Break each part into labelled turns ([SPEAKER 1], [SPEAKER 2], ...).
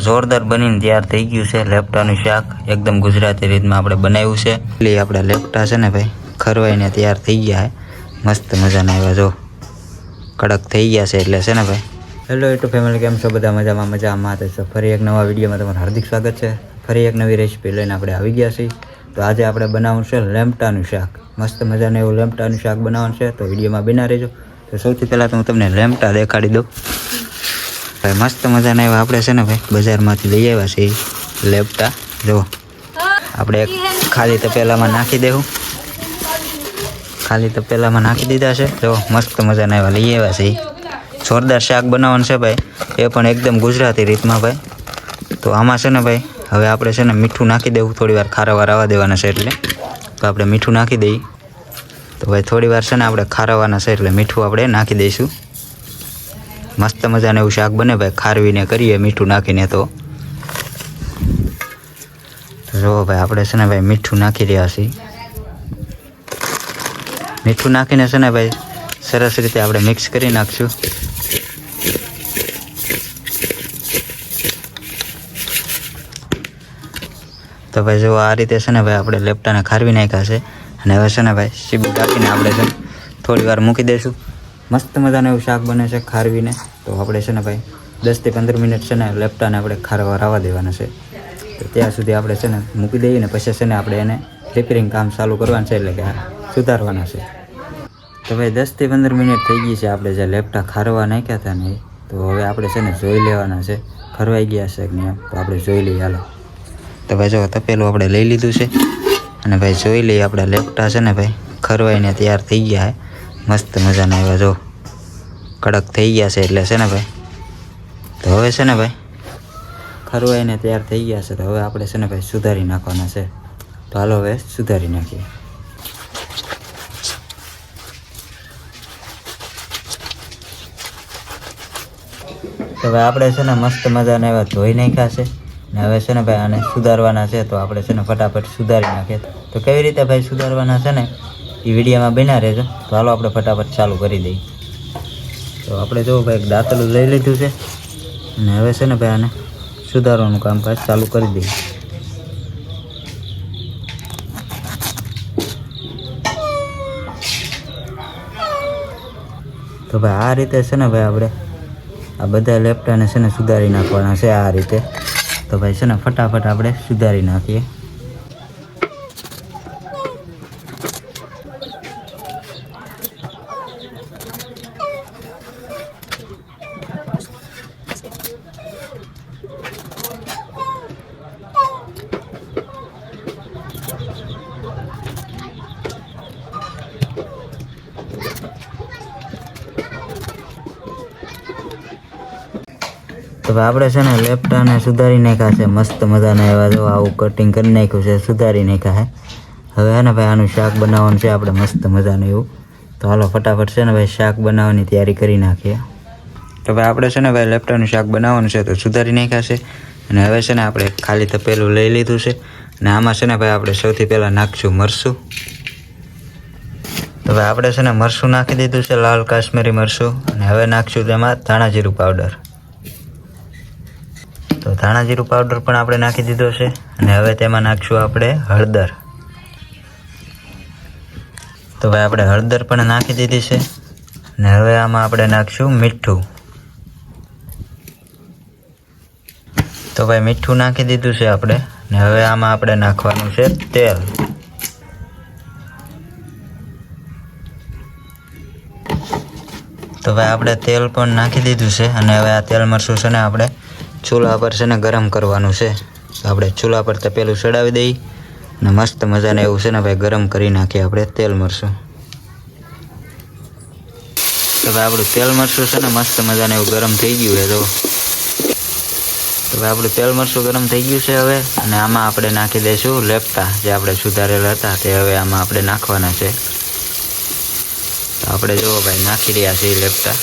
[SPEAKER 1] જોરદાર બનીને તૈયાર થઈ ગયું છે લેપટાનું શાક. એકદમ ગુજરાતી રીતમાં આપણે બનાવ્યું છે. એટલે આપણે લેપટા છે ને ભાઈ, ખરવાઈને તૈયાર થઈ ગયા છે. મસ્ત મજાના એવા જો. કડક થઈ ગયા છે એટલે છે ને ભાઈ. હેલો યુટ્યુબ ફેમિલી કેમ છો? બધા મજામાં મજામાં. તો છો ફરી એક નવા વિડીયોમાં તમારું હાર્દિક સ્વાગત છે. ફરી એક નવી રેસીપી લઈને આપણે આવી ગયા છીએ. તો આજે આપણે બનાવવાનું છે લેમટાનું શાક. મસ્ત મજાનું એવું લેમટાનું શાક બનાવવાનું છે. તો વિડીયોમાં બના રહેજો. તો સૌથી પહેલાં તો હું તમને લેમટા દેખાડી દઉં. ભાઈ, મસ્ત મજાના એવા આપણે છે ને ભાઈ, બજારમાંથી લઈ આવ્યા છે લેપટા જુઓ આપણે ખાલી તપેલામાં નાખી દેવું ખાલી તપેલામાં નાખી દીધા છે. જો, મસ્ત મજાના એવા લઈ આવ્યા છે જોરદાર શાક બનાવવાનું છે ભાઈ. એ પણ એકદમ ગુજરાતી રીતમાં ભાઈ. તો આમાં છે ને ભાઈ, હવે આપણે છે ને મીઠું નાખી દેવું થોડી વાર ખારાવાર આવવા દેવાના છે એટલે. તો આપણે મીઠું નાખી દઈએ. તો ભાઈ, થોડી વાર છે ને આપણે ખારાવાના છે એટલે મીઠું આપણે નાખી દઈશું. મસ્ત મજાનું એવું શાક બને ભાઈ, ખારવીને કરીએ, મીઠું નાખીને તો. જુઓ ભાઈ, આપણે છે ને ભાઈ, મીઠું નાખી રહ્યા છીએ. મીઠું નાખીને છે ને ભાઈ, સરસ રીતે આપણે મિક્સ કરી નાખશું. તો ભાઈ, જો આ રીતે છે ને ભાઈ, આપણે લેપટાને ખારવી નાખ્યા છે. અને હવે છે ને ભાઈ સીબી ઢાંકીને આપણે છે થોડી વાર મૂકી દઈશું. મસ્ત મજાનું એવું શાક બને છે ખારવીને. તો આપણે છે ને ભાઈ દસથી પંદર મિનિટ છે ને લેપટાને આપણે ખારવા રાવા દેવાના છે. તો ત્યાં સુધી આપણે છે ને મૂકી દઈએ ને પછી છે ને આપણે એને રિપેરિંગ કામ ચાલુ કરવાનું છે એટલે કે સુધારવાના છે. તો ભાઈ દસથી પંદર મિનિટ થઈ ગઈ છે આપણે જે લેપટા ખારવા નાખ્યા હતા ને તો હવે આપણે છે ને જોઈ લેવાના છે. ખરવાઈ ગયા છે કે નહીં તો આપણે જોઈ લઈએ, હાલો. તો ભાઈ, જો તપેલું આપણે લઈ લીધું છે. અને ભાઈ, જોઈ લઈએ, આપણા લેપટા છે ને ભાઈ, ખરવાઈને તૈયાર થઈ ગયા છે. મસ્ત મજાના એવા જો કડક થઈ ગયા છે એટલે છે ને ભાઈ? તો હવે છે ને ભાઈ ખરવાઈને તૈયાર થઈ ગયા છે તો હવે આપણે છે ને ભાઈ સુધારી નાખવાના છે. તો હાલો હવે સુધારી નાખીએ. તો હવે આપણે છે ને મસ્ત મજાના એવા ધોઈ નાખ્યા છે ને હવે છે ને ભાઈ આને સુધારવાના છે તો આપણે છે ને ફટાફટ સુધારી નાખીએ. તો કેવી રીતે ભાઈ સુધારવાના છે ને? એ વિડીયોમાં બન્યા રહેજો. તો હાલો આપણે ફટાફટ ચાલુ કરી દઈએ. તો આપણે જો ભાઈ દાંતલું લઈ લીધું છે. અને હવે છે ને ભાઈ આને સુધારવાનું કામકાજ ચાલુ કરી દઈએ. તો ભાઈ આ રીતે છે ને ભાઈ આપણે આ બધા લેપટાને છે ને સુધારી નાખવાના છે આ રીતે. તો ભાઈ છે ને ફટાફટ આપણે સુધારી નાખીએ. તો આપણે છે ને લેપટાને સુધારી નાખ્યા છે. મસ્ત મજાના એવા જો આવું કટિંગ કરી નાખ્યું છે, સુધારી નાખ્યા છે હવે હે ને ભાઈ આનું શાક બનાવવાનું છે, આપણે મસ્ત મજાનું એવું. તો હાલો ફટાફટ છે ને ભાઈ શાક બનાવવાની તૈયારી કરી નાખીએ. તો ભાઈ આપણે છે ને ભાઈ લેપટાનું શાક બનાવવાનું છે, તો સુધારી નાખ્યા છે. અને હવે છે ને આપણે ખાલી તપેલું લઈ લીધું છે. અને આમાં છે ને ભાઈ આપણે સૌથી પહેલાં નાખશું મરશું તો ભાઈ આપણે છે ને મરસું નાખી દીધું છે, લાલ કાશ્મીરી મરસું. અને હવે નાખશું તેમાં ધાણા જીરું પાવડર તો ધાણા જીરું પાવડર પણ આપણે નાખી દીધો છે અને હવે તેમાં નાખશું આપણે હળદર. તો ભાઈ આપણે હળદર પણ નાખી દીધી છે અને હવે આમાં આપણે નાખશું મીઠું. તો ભાઈ મીઠું નાખી દીધું છે આપણે ને હવે આમાં આપણે નાખવાનું છે તેલ. તો ભાઈ આપણે તેલ પણ નાખી દીધું છે અને હવે આ તેલ મરચું છે ને આપણે ચૂલા પર છે ને ગરમ કરવાનું છે. આપણે ચૂલા પર તપેલું ચડાવી દઈએ અને મસ્ત મજાને એવું છે ને ભાઈ ગરમ કરી નાખીએ આપણે. તેલ મરશું તો ભાઈ આપણું તેલ મરશું છે ને મસ્ત મજાને એવું ગરમ થઈ ગયું છે તો તો ભાઈ આપણું તેલ મરશું ગરમ થઈ ગયું છે હવે અને આમાં આપણે નાખી દઈશું લેપટા જે આપણે સુધારેલા હતા તે હવે આમાં આપણે નાખવાના છે. તો આપણે જુઓ ભાઈ નાખી રહ્યા છીએ લેપટા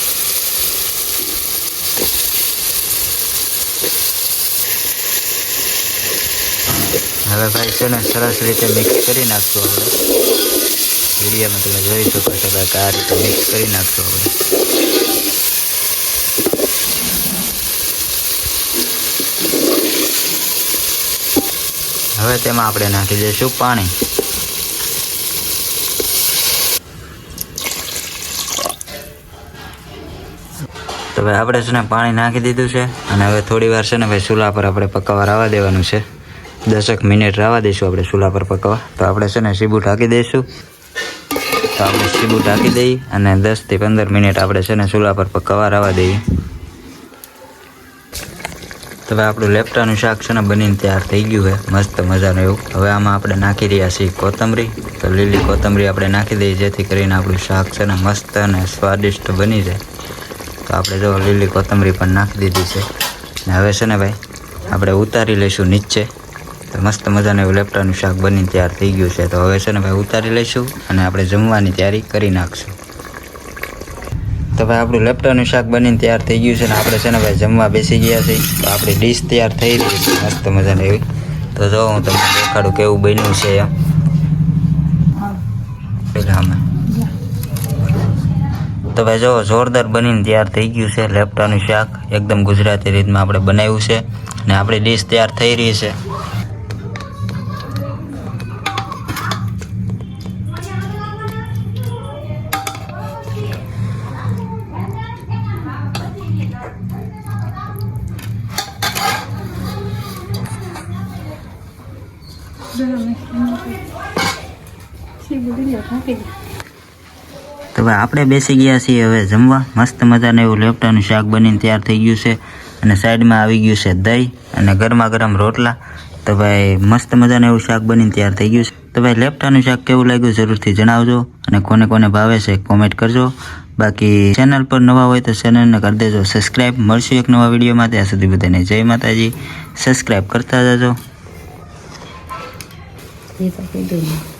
[SPEAKER 1] હવે ભાઈ છે ને સરસ રીતે મિક્સ કરી નાખશું આપણે વિડીયોમાં તમે જોઈ શકો છો ભાઈ આ રીતે મિક્સ કરી નાખશું આપણે હવે તેમાં આપણે નાખી દઈશું પાણી. તો ભાઈ આપણે છે ને પાણી નાખી દીધું છે અને હવે થોડી વાર છે ને ભાઈ ચૂલા પર આપણે પકાવવા આવવા દેવાનું છે. દસક મિનિટ રાવા દઈશું આપણે ચૂલા પર પકવા. તો આપણે છે ને સીબું ઢાંકી દઈશું. તો આપણે સીબુ ઢાંકી દઈએ અને દસથી પંદર મિનિટ આપણે છે ને ચૂલા પર પકવા રાવા દઈએ. તો હવે આપણું લેપટાનું શાક છે ને બનીને તૈયાર થઈ ગયું છે. મસ્ત મજાનું એવું. હવે આમાં આપણે નાખી રહ્યા છીએ કોથમરી. તો લીલી કોથમરી આપણે નાખી દઈએ જેથી કરીને આપણું શાક છે ને મસ્ત અને સ્વાદિષ્ટ બની જાય. તો આપણે જો લીલી કોથમરી પણ નાખી દીધી છે. ને હવે છે ને ભાઈ, આપણે ઉતારી લઈશું નીચે. તો મસ્ત મજાનું લેપટાનું શાક બનીને તૈયાર થઈ ગયું છે. તો હવે છે ને ભાઈ ઉતારી લઈશું અને આપણે જમવાની તૈયારી કરી નાખશું. તો ભાઈ આપણું લેપટાનું શાક બનીને તૈયાર થઈ ગયું છે ને આપણે છે ને ભાઈ જમવા બેસી ગયા છીએ. તો આપણી ડીશ તૈયાર થઈ રહી છે. મસ્ત મજાની એવી. તો જો હું તમને દેખાડું કેવું બન્યું છે એમ. પેલા અમે. તો ભાઈ જો જોરદાર બનીને તૈયાર થઈ ગયું છે લેપટાનું શાક. એકદમ ગુજરાતી રીતમાં આપણે બનાવ્યું છે. ને આપણી ડીશ તૈયાર થઈ રહી છે. તો ભાઈ આપણે બેસી ગયા છીએ હવે જમવા. મસ્ત મજાનું એવું લેપટાનું શાક બનીને તૈયાર થઈ ગયું છે અને સાઈડમાં આવી ગયું છે દહીં અને ગરમા ગરમ રોટલા. તો ભાઈ, મસ્ત મજાનું એવું શાક બનીને તૈયાર થઈ ગયું છે. તો ભાઈ, લેપટાનું શાક કેવું લાગ્યું જરૂરથી જણાવજો અને કોને કોને ભાવે છે કોમેન્ટ કરજો. બાકી ચેનલ પર નવા હોય તો ચેનલને કરી દેજો. સબસ્ક્રાઈબ મળશું એક નવા વિડીયોમાં ત્યાં સુધી બધાને જય માતાજી. સબસ્ક્રાઈબ કરતા જજો.
[SPEAKER 2] એ તો કીધું ને